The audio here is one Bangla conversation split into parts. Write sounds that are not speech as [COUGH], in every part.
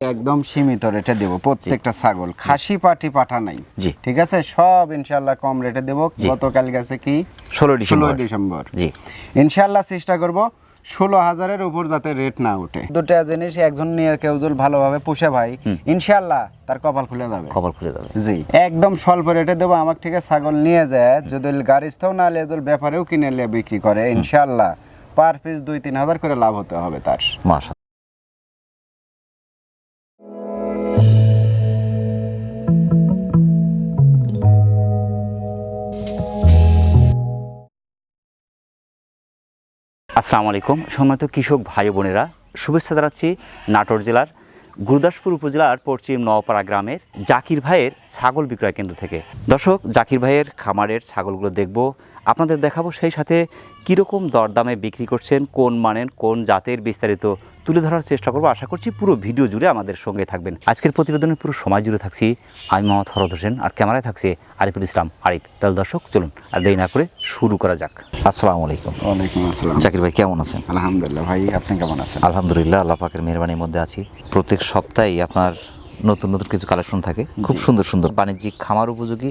একদম সীমিত রেটে দেবো প্রত্যেকটা ছাগল। খাসি পাটি পাঠা নাই। জি। ঠিক আছে? সব ইনশাল্লাহ কম রেটে দেবো। গতকাল গেছে কি? ষোলো ডিসেম্বর। ডিসেম্বর। জি। ইনশাল্লাহ চেষ্টা করব ষোলো হাজারের উপর যাতে রেট না উঠে। দুটা জিনিস একজন নিয়ে কেউ যদি ভালোভাবে পুষে ভাই ইনশাল্লাহ তার কপাল খুলে যাবে। কপাল খুলে যাবে। জি। একদম স্বল্প রেটে দেবো আমাকে থেকে ছাগল নিয়ে যায় যদি গাড়িস্থও না নিয়ে যদি ব্যাপারেও কিনে নিয়ে বিক্রি করে ইনশাল্লাহ পার পিস দুই তিন হাজার করে লাভ হতে হবে তার। মাশা আসসালামু আলাইকুম সম্মানিত কৃষক ভাই বোনেরা, শুভেচ্ছা জানাচ্ছি নাটোর জেলার গুরুদাসপুর উপজেলার পশ্চিম নওপাড়া গ্রামের জাকির ভাইয়ের ছাগল বিক্রয় কেন্দ্র থেকে। দর্শক, জাকির ভাইয়ের খামারের ছাগলগুলো দেখব, আপনাদের দেখাবো সেই সাথে কীরকম দরদামে বিক্রি করছেন, কোন মানের, কোন জাতের বিস্তারিত তুলে ধরার চেষ্টা করব। আশা করছি পুরো ভিডিও জুড়ে আমাদের সঙ্গে থাকবেন। আজকের প্রতিবেদনে পুরো সময় জুড়ে থাকছি। আমি মোহাম্মদ হরদ হোসেন আর ক্যামেরায় থাকছে আরিফুল ইসলাম। আরিফ তাহলে দর্শক চলুন আর দেরি না করে শুরু করা যাক। আসসালামু আলাইকুম। ওয়ালাইকুম আসসালাম। জাকির ভাই কেমন আছেন? আলহামদুলিল্লাহ ভাই আপনি কেমন আছেন? আলহামদুলিল্লাহ আল্লাহ পাকের মেহরবানির মধ্যে আছি। প্রত্যেক সপ্তাহেই আপনার নতুন নতুন কিছু কালেকশন থাকে। খুব সুন্দর সুন্দর বাণিজ্যিক খামার উপযোগী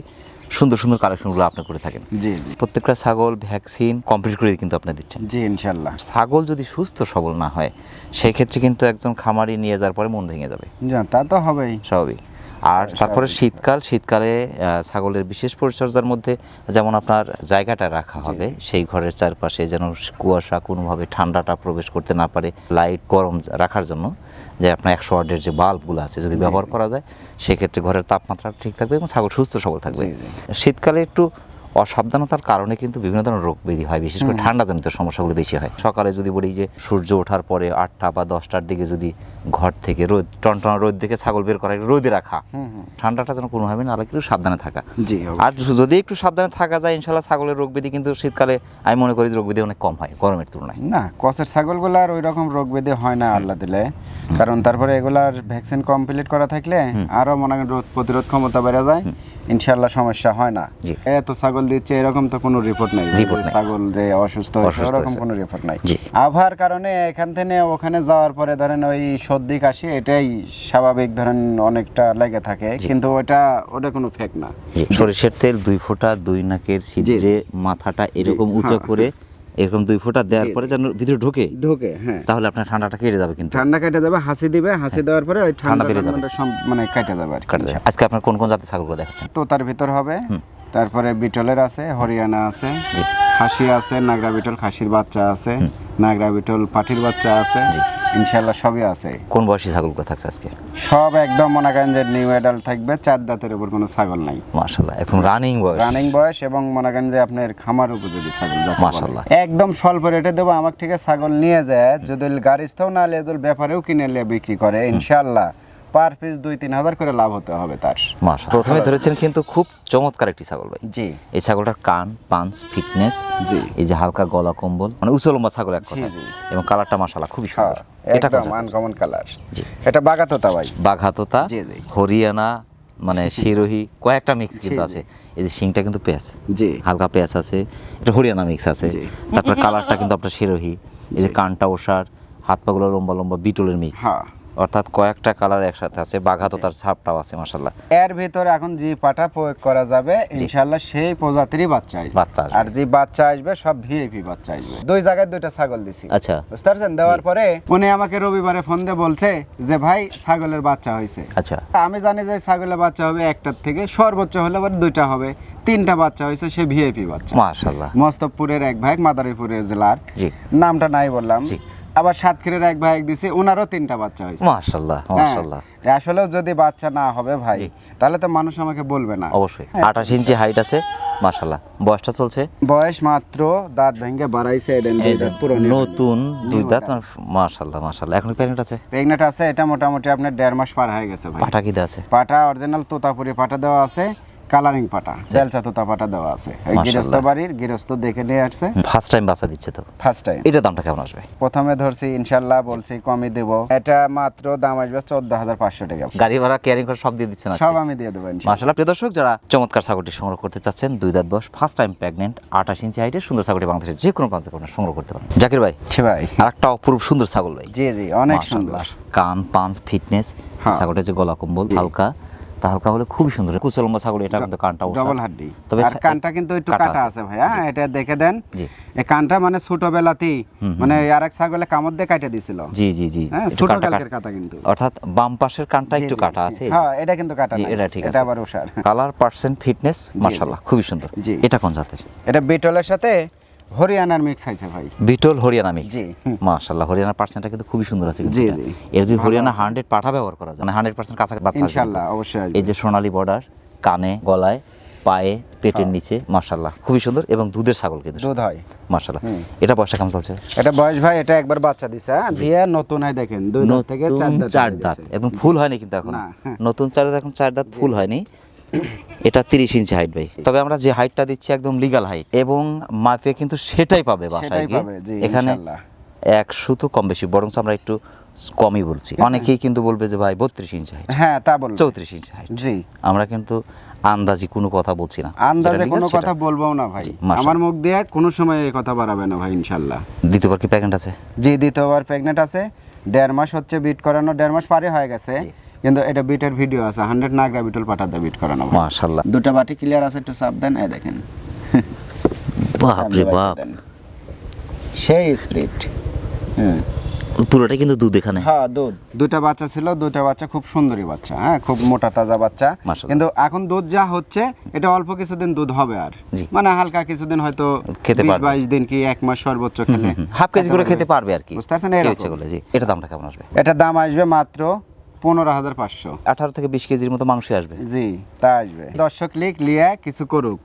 সুন্দর সুন্দর কালেকশনগুলো আপনি করে থাকেন। জি প্রত্যেকটা ছাগল ভ্যাকসিন কমপ্লিট করে কিন্তু আপনি দিচ্ছেন। জি ইনশাল্লাহ ছাগল যদি সুস্থ সবল না হয় সেক্ষেত্রে কিন্তু একজন খামারি নিয়ে যাওয়ার পরে মন ভেঙে যাবে। তা তো হবেই। স্বাভাবিক। আর তারপরে শীতকাল শীতকালে ছাগলের বিশেষ পরিচর্যার মধ্যে যেমন আপনার জায়গাটা রাখা হবে সেই ঘরের চারপাশে যেন কুয়াশা কোনোভাবে ঠান্ডাটা প্রবেশ করতে না পারে লাইট গরম রাখার জন্য যে আপনার একশো ওয়ার্ডের যে বাল্বগুলো আছে যদি ব্যবহার করা যায় সেক্ষেত্রে ঘরের তাপমাত্রা ঠিক থাকবে এবং ছাগল সুস্থ সবল থাকবে। শীতকালে একটু অসাবধানতার কারণে কিন্তু বিভিন্ন ধরনের রোগ ব্যাধি হয় বিশেষ করে ঠান্ডাজনিত সমস্যাগুলো বেশি হয়। সকালে যদি বলি যে সূর্য ওঠার পরে আটটা বা দশটার দিকে যদি ঘর থেকে রোদ টনটনা রোদ দেখে ছাগল বের করা রোদে রাখা। ঠান্ডাটা যেন কোনোভাবে না লাগে একটু সাবধানে থাকা। জি আর যদি একটু সাবধানে থাকা যায় ইনশাল্লাহ ছাগলের রোগ ব্যাধি কিন্তু শীতকালে আমি মনে করি যে রোগ ব্যাধি অনেক কম হয় গরমের তুলনায়। না কচের ছাগলগুলো আর ওই রকম রোগ ব্যাধি হয় না আল্লাহ দিলে। কারণ তারপরে এগুলার ভ্যাকসিন কমপ্লিট করা থাকলে আরও মনে করেন রোগ প্রতিরোধ ক্ষমতা বেড়ে যায় ইনশাল্লাহ সমস্যা হয় না। এত ছাগল দিচ্ছে এরকম তো কোনো রিপোর্ট নাই। ছাগল যে অসুস্থ ওরকম কোনো রিপোর্ট নাই। আবহাওয়ার কারণে এখান থেকে ওখানে যাওয়ার পরে ধরেন ওই সর্দি কাশি এটাই স্বাভাবিক ধরেন অনেকটা লেগে থাকে। কিন্তু ওটা ওটা কোনো ফেক না। সরিষার তেল দুই ফোঁটা দুই নাকের ছিদ্রে মাথাটা এরকম উঁচু হ্যাঁ, করে এরকম দুই ফোঁটা দেওয়ার পরে যেন ভিতরে ঢোকে ঢোকে হ্যাঁ। তাহলে আপনার ঠান্ডাটা কেটে যাবে কিন্তু। ঠান্ডা কেটে যাবে হাসি দিবে হাসি দেওয়ার পরে ওই ঠান্ডা বেড়ে যাবে। সব মানে কেটে যাবে আর। আজকে আপনার কোন কোন জাতের ছাগলগুলো দেখাচ্ছেন? তো তার ভিতর হবে। তারপরে বিটলের আছে হরিয়ানা আছে। খাসি আছে নাগরা বিটল খাসির বাচ্চা আছে। নাগরা বিটল পাঠির বাচ্চা আছে। ইনশাল্লাহ সবই আছে। কোন বয়সী ছাগলগুলো থাকছে আজকে? সব একদম মনে করেন যে নিউ অ্যাডাল্ট থাকবে চার দাঁতের উপর কোনো ছাগল নাই। মাশাল্লাহ একদম রানিং বয়স। রানিং বয়স এবং মনে করেন যে আপনার খামার উপযোগী ছাগল মাশাল্লাহ মাশাআল্লাহ। একদম স্বল্প রেটে দেবো আমাকে থেকে ছাগল নিয়ে যায় যদি গাড়িস্থও না যদি ব্যাপারেও কিনে নিয়ে বিক্রি করে ইনশাল্লাহ পার পিস দুই তিন হাজার করে লাভ হতে হবে তার। মাশাল্লাহ প্রথমে ধরেছেন কিন্তু খুব চমৎকার একটি ছাগল ভাই। জি। এই ছাগলটার কান পাঞ্চ ফিটনেস জি। এই যে হালকা গলা কম্বল মানে উঁচু লম্বা ছাগল এক কথা এবং কালারটা মাশাল্লাহ খুবই হ্যাঁ সুন্দর এটা একদম আনকমন কালার জি। এটা বাগাতোতা ভাই। বাঘাতোতা জি, জি। হরিয়ানা মানে [LAUGHS] শিরোহি কয়েকটা মিক্স কিন্তু আছে। এই যে শিংটা কিন্তু পেঁয়াজ। জি। হালকা পেঁয়াজ আছে এটা হরিয়ানা মিক্স আছে। তারপর কালারটা কিন্তু আপনার শিরোহি। এই যে কানটা ওষার হাত পাগুলো লম্বা লম্বা বিটলের মিক্স হ্যাঁ। অর্থাৎ কয়েকটা কালার একসাথে আছে বাঘাতো তার ছাপটাও আছে মাসাল্লাহ এর ভিতরে এখন যে পাটা প্রয়োগ করা যাবে ইনশাল্লাহ সেই প্রজাতিরই বাচ্চা আসবে। বাচ্চা। আর যে বাচ্চা আসবে সব ভিআইপি বাচ্চা আসবে। দুই জায়গায় দুইটা ছাগল দিছি। আচ্ছা। বুঝতে পারছেন? দেওয়ার পরে উনি আমাকে রবিবারে ফোন দিয়ে বলছে যে ভাই ছাগলের বাচ্চা হয়েছে। আচ্ছা। আমি জানি যে ছাগলের বাচ্চা হবে একটার থেকে সর্বোচ্চ হলে আবার দুইটা হবে। তিনটা বাচ্চা হয়েছে সে ভিআইপি বাচ্চা। মাশাল্লাহ মস্তবপুরের এক ভাই মাদারীপুরের জেলার। জি। নামটা নাই বললাম। আবার সাতক্ষীরের এক ভাই দিছে ওনারও তিনটা বাচ্চা হয়েছে। মাশাল্লাহ হ্যাঁ, মাশাল্লাহ। আসলেও যদি বাচ্চা না হবে ভাই তাহলে তো মানুষ আমাকে বলবে না। অবশ্যই আঠাশ ইঞ্চি হাইট আছে মাশাল্লাহ। বয়সটা চলছে? বয়স মাত্র দাঁত ভেঙে বাড়াইছে নতুন দুই দাঁত মাশাল্লাহ মাশাল্লাহ। এখন প্যারেন্ট আছে? প্রেগনেন্ট আছে এটা মোটামুটি আপনার দেড় মাস পার হয়ে গেছে ভাই। পাটা কি আছে? পাটা অরিজিনাল তোতাপুরি পাটা দেওয়া আছে। কালারিং পাটা বেলচা তোতা পাটা দেওয়া আছে। গৃহস্থ বাড়ির গৃহস্থ দেখে নিয়ে আসছে। ফার্স্ট টাইম বাচ্চা দিচ্ছে তো? ফার্স্ট টাইম এটার দামটা কেমন আসবে? প্রথমে ধরছি ইনশাল্লাহ বলছি কমই দেব। এটা মাত্র দাম আসবে চোদ্দ হাজার পাঁচশো টাকা। গাড়ি ভাড়া কেয়ারিং করে সব দিয়ে দিচ্ছেন সব আমি দিয়ে দেবো মার্শাল্লাহ প্রিয় দর্শক যারা চমৎকার ছাগলটি সংগ্রহ করতে চাচ্ছেন দুই দাঁত বয়স ফার্স্ট টাইম প্রেগনেন্ট আঠাশ ইঞ্চি হাইটে সুন্দর ছাগলটি বাংলাদেশের যে কোনো প্রান্ত আপনারা সংগ্রহ করতে পারেন। জাকির ভাই জি ভাই। আর একটা অপরূপ সুন্দর ছাগল ভাই। জি জি অনেক সুন্দর। কান পাঞ্চ ফিটনেস। ছাগলটা যে গলা কম্বল হালকা। তা হালকা হলে খুবই সুন্দর ছাগল এটা কিন্তু কানটা ডবল হাড্ডি। তবে আর কানটা কিন্তু একটু কাটা আছে। ভাইয়া এটা দেখে দেন। এই কানটা মানে ছোটবেলাতেই মানে আর এক ছাগলে কামড় দিয়ে কাটে দিছিল জি জি জি। হ্যাঁ একটু ছোট কালকের কাটা কিন্তু। অর্থাৎ বাম পাশের কানটা একটু কাটা আছে। হ্যাঁ এটা কিন্তু কাটা এটা ঠিক এটা আবার কালার পার্সেন্ট ফিটনেস মাশাআল্লাহ খুবই সুন্দর। এটা কোন জাতের? এটা বিটলের সাথে হরিয়ানার মিক্স ভাই। বিটল হরিয়ানা মিক্স জি। মাশাআল্লাহ হরিয়ানার পার্সেন্টটা কিন্তু খুবই সুন্দর আছে জি, জি। এর যদি হরিয়ানা হান্ড্রেড পাঠা ব্যবহার করা যায় মানে বাচ্চা অবশ্যই এই যে সোনালী বর্ডার কানে গলায় পায়ে পেটের নিচে মাশাআল্লাহ খুবই সুন্দর এবং দুধের ছাগল কিন্তু দুধ হয়। মাশাআল্লাহ। এটা কেমন চলছে? এটা বয়স ভাই এটা একবার বাচ্চা দিছে হ্যাঁ? দিয়ে নতুন হয় দেখেন দুই দাঁত থেকে চার দাঁত চার দাঁত। একদম ফুল হয়নি কিন্তু এখন। হ্যাঁ। নতুন চার দাঁত এখন চার দাঁত ফুল হয়নি। এটা তিরিশ ইঞ্চি হাইট ভাই। তবে আমরা যে হাইটটা দিচ্ছি একদম লিগাল হাইট এবং মাপে কিন্তু সেটাই পাবে বাসায় এখানে এক সুতো কম বেশি বরং আমরা একটু কমই বলছি। অনেকেই কিন্তু বলবে যে ভাই বত্রিশ ইঞ্চি হাইট হ্যাঁ তা বলব। চৌত্রিশ ইঞ্চি হাইট জি। আমরা কিন্তু আন্দাজি কোনো কথা বলছি না। আন্দাজে কোনো কথা বলব না ভাই। আমার মুখ দিয়ে কোনো সময় এই কথা বাড়াবে না ভাই ইনশাল্লাহ। দ্বিতীয়বার কি প্রেগনেন্ট আছে? জি দ্বিতীয়বার প্রেগনেন্ট আছে। দেড় মাস হচ্ছে বিট করানো দেড় মাস পারে হয়ে গেছে। কিন্তু এটা বিটের ভিডিও আছে হান্ড্রেড নাগরা বিটল পাঠাতে বিট করানো। মাশাল্লাহ। দুটো বাটি ক্লিয়ার আছে একটু সাবধান এই দেখেন। বাপ। রে বাপ সেই স্প্রিট হ্যাঁ। পুরোটাই কিন্তু দুধ এখানে। হ্যাঁ দুধ। দুটা বাচ্চা ছিল দুটা বাচ্চা খুব সুন্দরী বাচ্চা হ্যাঁ খুব মোটা তাজা বাচ্চা। কিন্তু এখন দুধ যা হচ্ছে এটা অল্প কিছুদিন দুধ হবে আর। মানে হালকা কিছুদিন হয়তো খেতে পারবে। বাইশ দিন কি এক মাস সর্বোচ্চ খেলে। হাফ কেজি করে খেতে পারবে। আর কি। বুঝতে পারছেন? এটা দামটা কেমন আসবে? এটা দাম আসবে মাত্র পনেরো হাজার পাঁচশো। আঠারো থেকে বিশ কেজির মতো মাংস আসবে। জি তা আসবে। দর্শক লিখ লিয়ে কিছু করুক।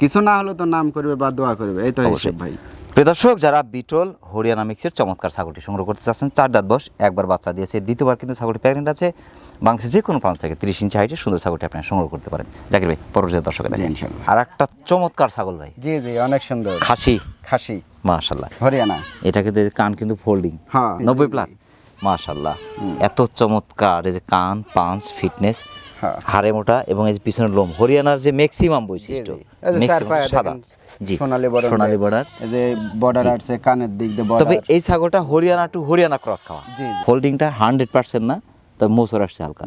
কিছু না হলে তো নাম করবে বা দোয়া করবে এই তো। হিসেব ভাই। প্রিয় দর্শক যারা বিটল হরিয়ানা মিক্সের চমৎকার ছাগলটি সংগ্রহ করতে চাচ্ছেন চার দাঁত বস একবার বাচ্চা দিয়েছে দ্বিতীয়বার কিন্তু ছাগলটি প্রেগনেন্ট আছে বাংলাদেশের যে কোনো প্রান্ত থেকে তিরিশ ইঞ্চি হাইটে সুন্দর ছাগলটি আপনি সংগ্রহ করতে পারেন। জাকির ভাই পরবর্তী দর্শক আর একটা চমৎকার ছাগল ভাই। জি জি অনেক সুন্দর। খাসি। খাসি। মাশাল্লাহ হরিয়ানা। এটা কিন্তু কান কিন্তু ফোল্ডিং হ্যাঁ, নব্বই প্লাস মাশাল্লাহ এত চমৎকার এই যে কান পাঞ্চ ফিটনেস হ্যাঁ। হাড়ে মোটা এবং এই যে পিছনের লোম। হরিয়ানার যে ম্যাক্সিমাম বৈশিষ্ট্য সাদা। সোনালী border সোনালী বর্ডার যে বর্ডার আসছে কানের দিক দিয়ে তবে এই ছাগলটা হরিয়ানা টু হরিয়ানা ক্রস খাওয়া। জি, জি। হোল্ডিংটা হান্ড্রেড পার্সেন্ট না তবে মোসর আসছে হালকা।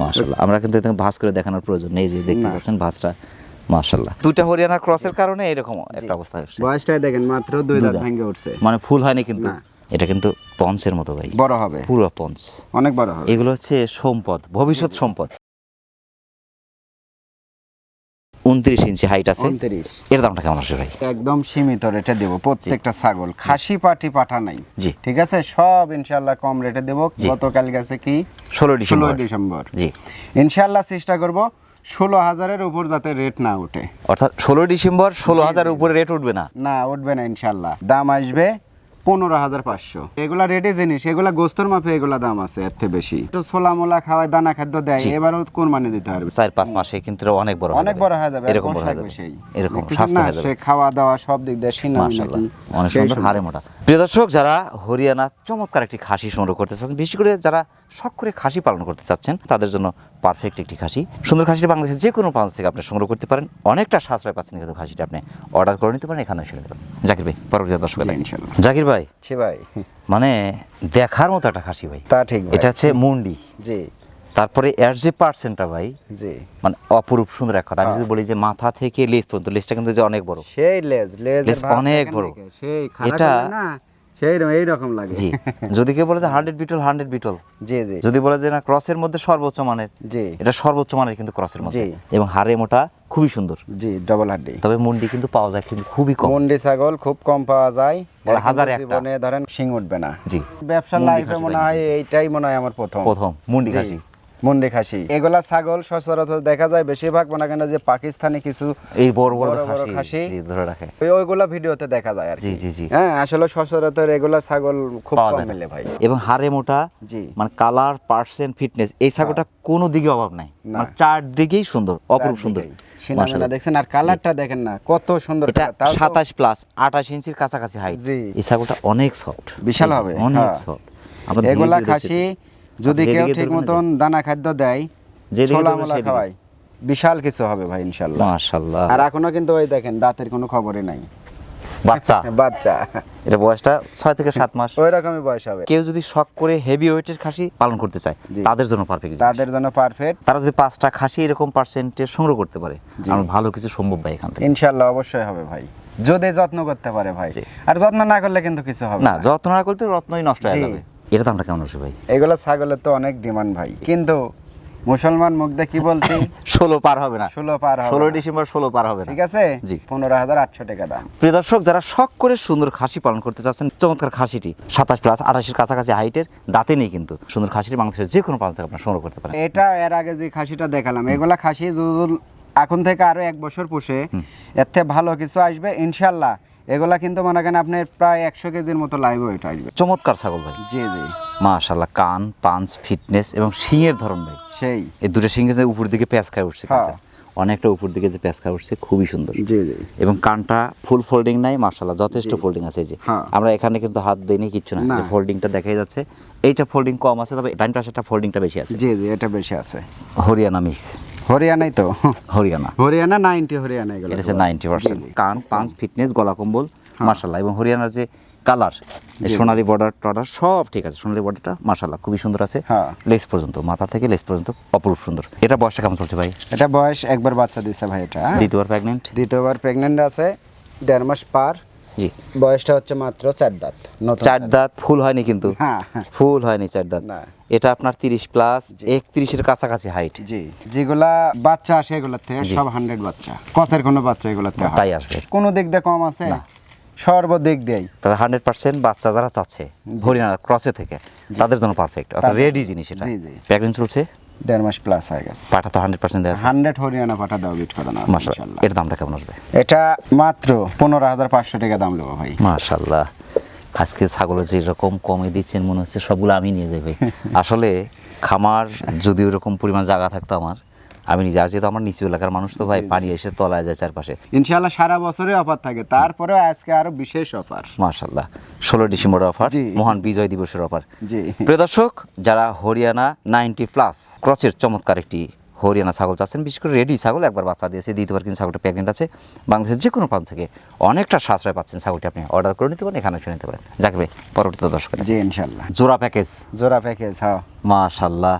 মাশাল্লাহ আমরা কিন্তু এখানে করে দেখানোর প্রয়োজন নেই যে দেখতে পাচ্ছেন মাশাল্লাহ দুইটা হরিয়ানা ক্রসের কারণে এরকম একটা অবস্থা বয়সটাই দেখেন মাত্র দুই দাঁত ভেঙে উঠছে। মানে ফুল হয়নি কিন্তু। এটা কিন্তু পঞ্চের মতো ভাই। বড় হবে। পুরো পঞ্চ অনেক বড় হবে। এগুলো হচ্ছে সম্পদ ভবিষ্যৎ সম্পদ। উনত্রিশ ইঞ্চি হাইট আছে। এর দামটা কেমন আসবে ভাই? একদম সীমিত রেটে দেবো। প্রত্যেকটা ছাগল। খাসি পাটি পাঠা নাই। জি। ঠিক আছে? সব ইনশাল্লাহ কম রেটে দেবো। গতকাল গেছে কি? ষোলো ষোলো ডিসেম্বর। ডিসেম্বর জি। ইনশাল্লাহ চেষ্টা করব ষোলো হাজারের উপর যাতে রেট না ওঠে অর্থাৎ ষোলো ডিসেম্বর ষোলো হাজার উপরে রেট উঠবে না। না উঠবে না ইনশাল্লাহ দাম আসবে পনেরো হাজার পাঁচশো। এগুলা রেডি জিনিস এগুলা গোস্তর মাপে এগুলা দাম আছে এর থেকে বেশি। তো ছোলা মোলা খাওয়ায় দানা খাদ্য দেয় এবারও মানে দিতে পারবে চার পাঁচ মাসে কিন্তু অনেক বড় অনেক বড় হয়ে যাবে এরকম হয়ে এরকম না, সে খাওয়া দাওয়া সব দিক দিয়ে অনেক সুন্দর হারে মোটা। প্রিয় দর্শক যারা হরিয়ানা চমৎকার একটি খাসি সংগ্রহ করতে চাচ্ছেন বিশেষ করে যারা শখ করে খাসি পালন করতে চাচ্ছেন তাদের জন্য পারফেক্ট একটি খাসি। সুন্দর খাসিটা বাংলাদেশের যে কোনো প্রান্ত থেকে আপনি সংগ্রহ করতে পারেন। অনেকটা সাশ্রয় পাচ্ছেন কিন্তু খাসিটা আপনি অর্ডার করে নিতে পারেন এখানে নিতে পারেন জাকির ভাই পরবর্তী দর্শক জাকির ভাই ছি ভাই। মানে দেখার মতো একটা খাসি ভাই। তা ঠিক। এটা হচ্ছে মুন্ডি। জি। তারপরে এর যে পার্সেন্টটা ভাই জি। মানে অপরূপ সুন্দর এক কথা। আমি যদি বলি যে মাথা থেকে লেজ পর্যন্ত লেজটা কিন্তু যে অনেক বড়। সেই লেজ লেজ অনেক বড়। সেই এটা- না সেই রকম লাগে। জি। যদি কেউ বলে যে হান্ড্রেড বিটল হান্ড্রেড বিটল। জি জি। যদি বলে যে না ক্রসের মধ্যে সর্বোচ্চ মানের জি। এটা সর্বোচ্চ মানের কিন্তু ক্রসের মধ্যে। এবং হাড়ে মোটা খুবই সুন্দর। জি ডবল হাড্ডি। তবে মুন্ডি কিন্তু পাওয়া যায় কিন্তু খুবই কম। মন্ডি ছাগল খুব কম পাওয়া যায়। হাজারে। জীবনে ধরেন শিং উঠবে না। জি। ব্যবসার লাইফে মনে হয় এইটাই মনে হয় আমার প্রথম। প্রথম মুন্ডি খাসি। মুন্ডি খাসি। এগুলা ছাগল সচরাচর দেখা যায় বেশিরভাগ মনে করেন যে পাকিস্তানি কিছু এই বড় বড় খাসি। ধরে রাখে। ওই ওইগুলা ভিডিওতে দেখা যায় আর জি জি জি। হ্যাঁ আসলে সচরাচর এগুলা ছাগল খুব কম। মিলে ভাই। এবং হাড়ে মোটা জি। মানে কালার পার্সেন্ট ফিটনেস এই ছাগলটা কোনো দিকে অভাব নাই। মানে চারদিকেই সুন্দর অপরূপ সুন্দর। মিনা দেখছেন আর কালারটা দেখেন না কত সুন্দর এটা colour, তাও তো- সাতাশ প্লাস আঠাশ ইঞ্চির কাছাকাছি হাইট জি। এই ছাগলটা অনেক সফট বিশাল হবে, অনেক হ্যাঁ। সফট এগুলা খাসি যদি কেউ ঠিক মতন দানা খাদ্য দেয় ছোলা মোলা। খাওয়াই বিশাল কিছু হবে ভাই ইনশাল্লাহ। মাশাল্লাহ। আর এখনও কিন্তু ওই দেখেন দাঁতের কোনো খবরই নাই। বাচ্চা? [LAUGHS] বাচ্চা। এটা বয়সটা ছয় থেকে সাত মাস। ওই রকমই বয়স হবে। কেউ যদি শখ করে হেভি ওয়েটের খাসি পালন করতে চায় তাদের জন্য পারফেক্ট তাদের জন্য পারফেক্ট তারা যদি পাঁচটা খাসি এরকম পার্সেন্টেজ সংগ্রহ করতে পারে আমার ভালো কিছু সম্ভব ভাই এখান থেকে। ইনশাল্লাহ অবশ্যই হবে ভাই। যদি যত্ন করতে পারে ভাই। আর যত্ন না করলে কিন্তু কিছু হবে না না। যত্ন না করতে রত্নই নষ্ট হয়ে যাবে। এটা দামটা কেমন আছে ভাই? এগুলো ছাগলের তো অনেক ডিমান্ড ভাই। কিন্তু মুসলমান মুখ দিয়ে কি বলছি? [LAUGHS] ষোলো পার হবে না। ষোলো পার হবে ষোলো ডিসেম্বর ষোলো পার হবে ঠিক আছে? জি। পনেরো হাজার আটশো টাকা দাম। প্রিয় দর্শক যারা শখ করে সুন্দর খাসি পালন করতে চাচ্ছেন চমৎকার খাসিটি সাতাশ প্লাস আঠাশের কাছাকাছি হাইটের দাঁতে নেই কিন্তু। সুন্দর খাসিটি বাংলাদেশের যে কোনো প্রান্ত আপনার সংগ্রহ করতে পারেন। এটা এর আগে যে খাসিটা দেখালাম এগুলা খাসি এখন থেকে আরও এক বছর পুষে এর থেকে ভালো কিছু আসবে ইনশাল্লাহ এগুলা কিন্তু মনে করেন আপনার প্রায় একশো কেজির মতো লাইভ ওয়েট আসবে চমৎকার ছাগল ভাই। জি জি। মাশাল্লাহ কান পাঞ্চ ফিটনেস এবং শিংয়ের ধরন ভাই। সেই। এই দুটো শিং উপর দিকে প্যাঁচ খায় উঠছে হ্যাঁ। অনেকটা উপর দিকে যে প্যাঁচ উঠছে খুবই সুন্দর। জি জি। এবং কানটা ফুল ফোল্ডিং নাই মার্শাল্লাহ যথেষ্ট ফোল্ডিং আছে এই যে। হ্যাঁ। আমরা এখানে কিন্তু হাত দেইনি কিচ্ছু না। যে ফোল্ডিংটা দেখাই যাচ্ছে। এইটা ফোল্ডিং কম আছে তবে ডাইন পাশেটা ফোল্ডিংটা বেশি আছে। জি জি এটা বেশি আছে। হরিয়ানা মিক্স। হরিয়ানাই তো। হরিয়ানা। হরিয়ানা নাইনটি হরিয়ানা এগুলো এটা নাইনটি পার্সেন্ট। কান পাঁচ ফিটনেস গলা কম্বল মার্শাল্লাহ এবং হরিয়ানার যে কালার সোনালি বর্ডার টর্ডার সব ঠিক আছে সোনালি বর্ডারটা মার্শাল্লাহ খুবই সুন্দর আছে হ্যাঁ। লেস পর্যন্ত মাথা থেকে লেস পর্যন্ত অপরূপ সুন্দর। এটা বয়সটা কেমন চলছে ভাই? এটা বয়স একবার বাচ্চা দিছে ভাই এটা হ্যাঁ? দ্বিতীয়বার প্রেগনেন্ট দ্বিতীয়বার প্রেগনেন্ট আছে দেড় মাস পার। জি। বয়সটা হচ্ছে মাত্র চার দাঁত চার দাঁত ফুল হয়নি কিন্তু? হ্যাঁ হ্যাঁ। ফুল হয়নি চার দাঁত। এটা আপনার তিরিশ প্লাস একত্রিশের কাছাকাছি হাইট জি যেগুলা বাচ্চা আসে এগুলোর থেকে সব হান্ড্রেড বাচ্চা। কসের কোনো বাচ্চা এগুলোর থেকে হয়। তাই আসবে। কোনো দিক দিয়ে কম আছে? সর্বদিক দিয়েই। তবে হান্ড্রেড পার্সেন্ট বাচ্চা যারা চাচ্ছে হরিয়ানা ক্রসে থেকে তাদের জন্য পারফেক্ট অর্থাৎ রেডি জিনিস এটা। জি, জি। চলছে? দেড় মাস প্লাস হয়ে গেছে। পাটা তো হান্ড্রেড পার্সেন্ট দেওয়া হান্ড্রেড হরিয়ানা পাঠা দেওয়া বিট করানো মাসাল্লাহ এর দামটা কেমন আসবে? এটা মাত্র পনেরো হাজার পাঁচশো টাকা দাম নেব ভাই। মাশাল্লাহ আজকে ছাগলের যেরকম কমে দিচ্ছেন মনে হচ্ছে সবগুলো আমি নিয়ে ভাই। [LAUGHS] আসলে খামার যদি ওরকম পরিমাণ জায়গা থাকতো আমার আমি নিজে আর যেহেতু আমার নিচু এলাকার মানুষ তো ভাই পানি এসে তলায় যায় চারপাশে। ইনশাল্লাহ সারা বছরে অফার থাকে তারপরেও আজকে আরও বিশেষ অফার। মাশাল্লাহ ষোলো ডিসেম্বর অফার মহান বিজয় দিবসের অফার। জি। প্রিয় দর্শক যারা হরিয়ানা নাইনটি প্লাস ক্রচের চমৎকার একটি হরিয়ানা ছাগল চাচ্ছেন বিশেষ করে রেডি ছাগল একবার বাচ্চা দিয়েছে দ্বিতীয়বার কিন্তু ছাগলটা প্রেগনেন্ট আছে। বাংলাদেশের যে কোনো প্রান্ত থেকে অনেকটা সাশ্রয় পাচ্ছেন ছাগলটি আপনি অর্ডার করে নিতে পারেন এখানে শুনে নিতে পারেন। যাকে ভাই পরবর্তীতে দর্শক জি ইনশাল্লাহ জোড়া প্যাকেজ জোড়া প্যাকেজ হ্যাঁ। মাশাল্লাহ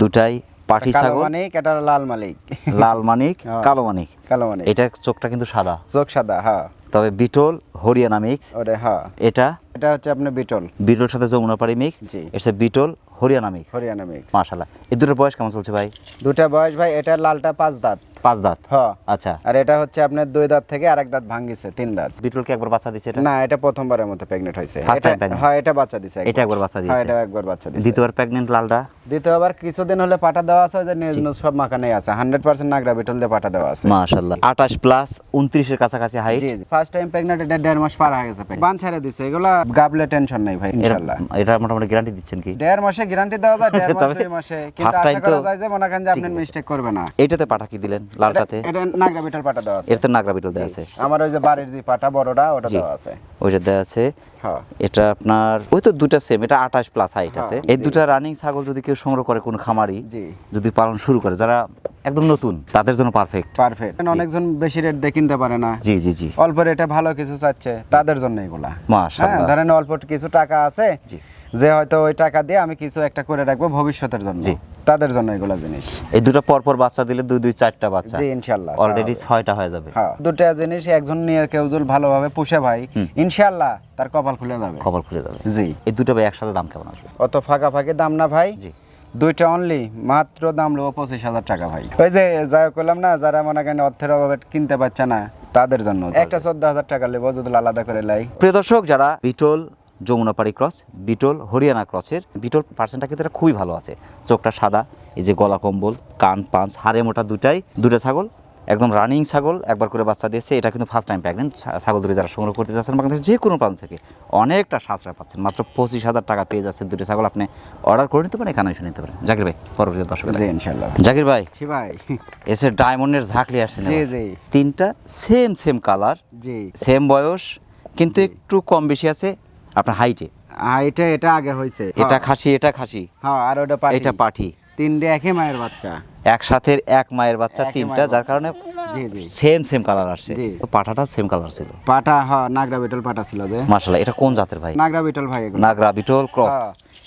দুটাই পাটি ছাগল। মানিক এটা লাল মালিক লাল মানিক [LAUGHS] হ্যাঁ। কালো মানিক। কালো মানিক। এটা চোখটা কিন্তু সাদা। চোখ সাদা হ্যাঁ। তবে বিটল হরিয়ানা মিক্স। ওরে হ্যাঁ। এটা? এটা হচ্ছে আপনার বিটল। বিটল সাথে যমুনাপাড়ি মিক্স। জি। এটা বিটল হরিয়ানা মিক্স। হরিয়ানা মিক্স। মাশাআল্লাহ। এই দুটোর বয়স কেমন চলছে ভাই? দুটো বয়স ভাই এটা লালটা পাঁচ দাঁত। পাঁচ দাঁত? হ্যাঁ আচ্ছা। আর এটা হচ্ছে আপনার দুই দাঁত থেকে আরেক দাঁত ভাঙ্গিছে তিন দাঁত। বিটলকে একবার বাচ্চা এটা? না এটা প্রথমবারের মতো? হ্যাঁ এটা বাচ্চা দিছে এটা একবার বাচ্চা হ্যাঁ এটা একবার বাচ্চা দিছে। দ্বিতীয়বার লালটা? দ্বিতীয়বার কিছুদিন হলে পাটা দেওয়া আছে যে সব মাখানেই আছে। হান্ড্রেড পার্সেন্ট নাগরা বিটল দিয়ে পাটা দেওয়া আছে। প্লাস উনত্রিশের কাছাকাছি হাইট জি ফার্স্ট টাইম এটা দেড় মাস পার হয়ে গেছে বান ছেড়ে দিছে এগুলা গাবলে টেনশন নাই ভাই ইনশাআল্লাহ। এটা মোটামুটি গ্যারান্টি দিচ্ছেন কি? দেড় মাসে গ্যারান্টি দেওয়া যায় দেড় [LAUGHS] মাস মাসে। কিন্তু আশা করা যায় যে মনে করেন যে আপনি মিস্টেক করবে না। এইটাতে পাঠা কি দিলেন? লালটাতে? এটা- এটা নাগরা বিটল পাটা দেওয়া আছে। এটাতে নাগরা বিটল দেওয়া আছে। আমার ওই যে বাড়ির যে পাটা বড়টা ওটা দেওয়া আছে। ওইটা দেওয়া আছে। হ্যাঁ। এটা আপনার ওই তো দুটা সেম এটা আঠাশ প্লাস হাইট আছে। হ্যাঁ, এই। দুটা রানিং ছাগল যদি কেউ সংগ্রহ করে কোন খামারি যদি পালন শুরু করে যারা একদম নতুন তাদের জন্য পারফেক্ট পারফেক্ট অনেকজন বেশি রেট দিয়ে কিনতে পারে না। জি জি জি। অল্প রেটে ভালো কিছু চাচ্ছে তাদের জন্য এগুলা। হ্যাঁ মাশাআল্লাহ ধরেন অল্প কিছু টাকা আছে জি। যে হয়তো ওই টাকা দিয়ে আমি কিছু একটা করে রাখব ভবিষ্যতের জন্য। তাদের জন্য এগুলা জিনিস। এই দুটো পর পর বাচ্চা দিলে দুই দুই চারটা বাচ্চা। জি ইনশাল্লাহ অলরেডি ছয়টা হয়ে যাবে। হ্যাঁ দুটা জিনিস একজন নিয়ে কেউ যদি ভালোভাবে পুষে ভাই ইনশাল্লাহ তার কপাল খুলে যাবে। খবর খুলে যাবে। জি। এই দুটো ভাই একসাথে দাম কেমন আসবে? অত ফাঁকা ফাঁকি দাম না ভাই। জি। দুইটা অনলি মাত্র দাম নেব পঁচিশ হাজার টাকা ভাই। ওই যে যাই করলাম না যারা মনে করেন অর্থের অভাবে কিনতে পারছে না তাদের জন্য। একটা চোদ্দ হাজার টাকা নেব যদি আলাদা করে লাই। প্রিয় দর্শক যারা বিটল যমুনাপাড়ি ক্রস বিটল হরিয়ানা ক্রসের বিটল পার্সেন্টটা কিন্তু এটা খুবই ভালো আছে। চোখটা সাদা এই যে গলা কম্বল কান পাঁচ হাড়ে মোটা দুটাই দুটা ছাগল একদম রানিং ছাগল একবার করে বাচ্চা দিয়েছে এটা কিন্তু ফার্স্ট টাইম প্রেগনেন্ট ছাগল দুটো যারা সংগ্রহ করতে যাচ্ছেন বাংলাদেশের যে কোনো প্রান্ত থেকে অনেকটা সাশ্রয় পাচ্ছেন। মাত্র পঁচিশ হাজার টাকা পেয়ে যাচ্ছেন দুটো ছাগল আপনি অর্ডার করে নিতে পারেন এখানে এসে নিতে পারেন। জাকির ভাই পরবর্তী দর্শক ইনশাল্লাহ জাকির ভাই ভাই। এসে ডায়মন্ডের ঝাঁকলি জি। জি। তিনটা সেম সেম কালার জি। সেম বয়স কিন্তু একটু কম বেশি আছে আপনার হাইটে হ্যাঁ এটা এটা আগে হয়েছে এটা খাসি এটা খাসি? হ্যাঁ আর ওটা পাটি। এটা পাঠি তিনটে একই মায়ের বাচ্চা। একসাথে এক মায়ের বাচ্চা তিনটা যার কারণে সেম সেম কালার আসছে। তো সেম কালার ছিল। পাটা হ্যাঁ নাগরা বিটল পাটা ছিল যে। এটা কোন জাতের ভাই? নাগরা বিটল ভাই নাগরা বিটল ক্রস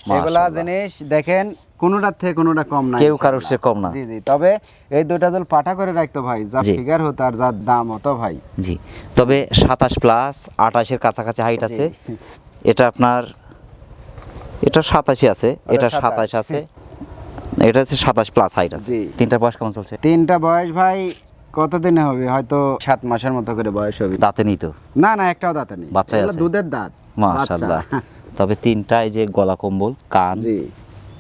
হ্যাঁ, এগুলা জিনিস দেখেন কোনোটার থেকে কোনোটা কম না কেউ কারোর চেয়ে কম না। জি জি তবে এই দুইটা দল পাটা করে রাখতো ভাই যা। ফিগার হতো আর যার দাম হতো ভাই। জি তবে সাতাশ প্লাস আঠাশের কাছাকাছি হাইট আছে। এটা আপনার এটা সাতাশি আছে এটা সাতাশ আছে এটা হচ্ছে সাতাশ প্লাস হাইট আছে। তিনটা বয়স কেমন চলছে? তিনটা বয়স ভাই কতদিনে হবে? হয়তো সাত মাসের মতো করে বয়স হবে। দাঁতে নিত না না একটাও দাঁতে নেই। বাচ্চা দুধের দাঁত। মাসাল্লাহ। তবে তিনটায় যে গলা কম্বল কান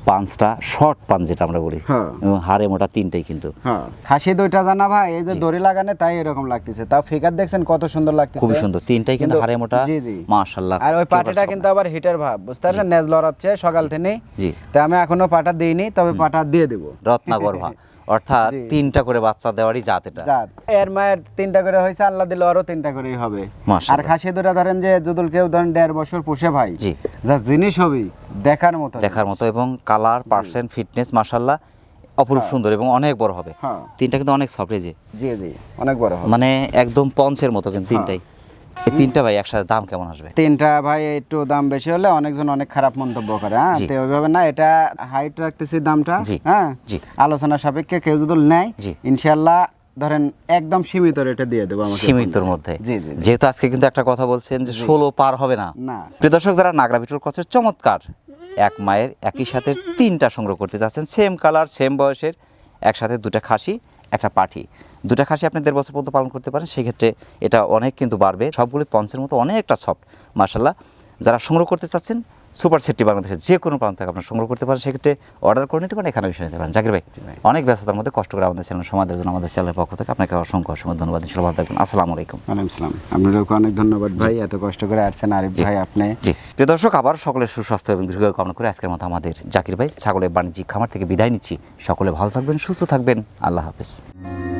জি পাঁচটা শর্ট পান যেটা আমরা বলি। হ্যাঁ। এবং হাড়ে মোটা তিনটাই কিন্তু। হ্যাঁ। খাসি দুইটা জানা ভাই এই যে দড়ি লাগানে তাই এরকম লাগতেছে। তাও ফিগার দেখছেন কত সুন্দর লাগতেছে। খুব সুন্দর। তিনটাই কিন্তু হাড়ে মোটা। জি জি। মাশাআল্লাহ। আর ওই পাটাটা কিন্তু আবার হিটার ভাব বুঝতে পারছেন? নেজ লড়াচ্ছে সকাল থেকে জি। তাই আমি এখনও পাটা দেইনি তবে পাটা দিয়ে দেব। দেবো রত্নাগর্ভা [LAUGHS] অর্থাৎ তিনটা করে বাচ্চা দেওয়ারই জাত এটা। জাত। এর মায়ের তিনটা করে হয়েছে আল্লাহ দিলে আরও তিনটা করেই হবে। আর খাসি দুটা ধরেন যে যদুল কেউ ধরেন দেড় বছর পুষে ভাই জি। যা জিনিস হবি দেখার মতো দেখার মতো এবং কালার পার্সেন্ট ফিটনেস মাশাল্লাহ অপরূপ সুন্দর এবং অনেক বড় হবে। হ্যাঁ। তিনটা কিন্তু অনেক সফট জি জি অনেক বড় হবে। মানে একদম পঞ্চের মতো কিন্তু তিনটাই। এই তিনটা ভাই একসাথে দাম কেমন আসবে? তিনটা ভাই একটু দাম বেশি হলে অনেকজন অনেক খারাপ মন্তব্য করে হ্যাঁ? তো ওইভাবে না এটা হাইট রাখতেছি দামটা হ্যাঁ? আলোচনা সাপেক্ষে কেউ যদি নেয় ধরেন একদম সীমিত রেটে দিয়ে দেবো আমাকে সীমিতর মধ্যে। যেহেতু আজকে কিন্তু একটা কথা বলছেন যে ষোলো পার হবে না। না। প্রিয় দর্শক যারা নাগরা বিটল কচের চমৎকার। এক মায়ের একই সাথে তিনটা সংগ্রহ করতে চাচ্ছেন সেম কালার সেম বয়সের একসাথে দুটা খাসি একটা পাঠি। দুটা খাসি আপনি দেড় বছর পর্যন্ত পালন করতে পারেন সেক্ষেত্রে এটা অনেক কিন্তু বাড়বে। সবগুলি পঞ্চের মতো অনেকটা সফট মার্শাল্লাহ যারা সংগ্রহ করতে চাচ্ছেন সুপার সেটটি বাংলাদেশের যে কোনো প্রান্ত থেকে আপনারা সংগ্রহ করতে পারেন সেক্ষেত্রে অর্ডার করে নিতে পারেন এখানে বিষয় নিতে পারেন। জাকির ভাই অনেক ব্যস্ততার মধ্যে কষ্ট করে আমাদের চ্যানেল সমাজের জন্য আমাদের চ্যানেলের পক্ষ থেকে আপনাকে অসংখ্য অসংখ্য ধন্যবাদ। ইনশাল্লাহ ভালো থাকবেন। আসসালামু আলাইকুম। ওয়ালাইকুম আসসালাম। আপনাদেরকে অনেক ধন্যবাদ ভাই এত কষ্ট করে আসছেন আরিফ ভাই আপনি। জি। প্রিয় দর্শক আবার সকলের সুস্বাস্থ্য এবং দীর্ঘায়ু কামনা করে আজকের মতো আমাদের জাকির ভাই ছাগলের বাণিজ্যিক খামার থেকে বিদায় নিচ্ছি। সকলে ভালো থাকবেন সুস্থ থাকবেন। আল্লাহ হাফেজ।